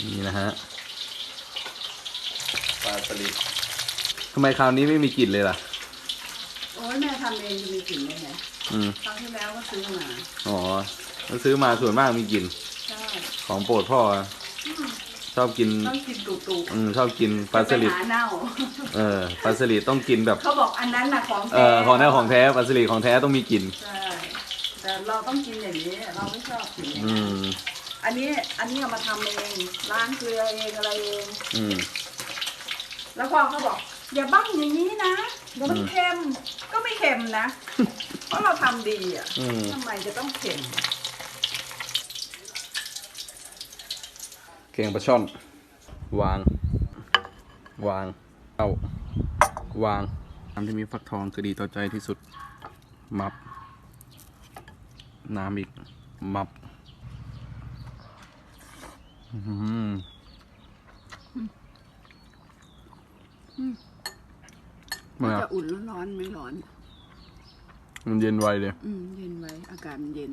นี่นะฮะปลาสลิดทำไมคราวนี้ไม่มีกลิ่นเลยล่ะ โอ้ยแม่ทำเองจะมีกลิ่นได้ไงอืมครั้งที่แล้วก็ซื้อมาอ๋อแล้วซื้อมาส่วนมากมีกลิ่นใช่ของโปรดพ่ออะชอบกิน ต้องกินตุตุอืมชอบกินปลาสลิดจะไปหาเน่า เออปลาสลิดต้องกินแบบเขาบอกอันนั้นน่ะของเอแท้อของแท้ของแท้ปลาสลิดของแท้ต้องมีกลิ่นใช่แต่เราต้องกินอย่างนี้ เราไม่ชอบกินอย่างอืนี้ม อันนี้อันนี้เอามาทำเองล้างเกลือเองอะไรเอง อืม แล้วพ่อเขาบอก อย่าบ้างอย่างนี้นะเดี๋ยวมันอืมเค็มก็ไม่เค็มนะ เพราะเราทำดีอะอืม ทำไมจะต้องเค็มแกงปลาช่อน วาง วาง เอาวางน้ำที่มีฟักทองคือดีต่อใจที่สุด มับ น้ำอีก มับอื้อหือ มันจะอะอุ่นร้อนๆไม่ร้อน มันเย็นไวเลย อืม เย็นไว้อากาศมันเย็น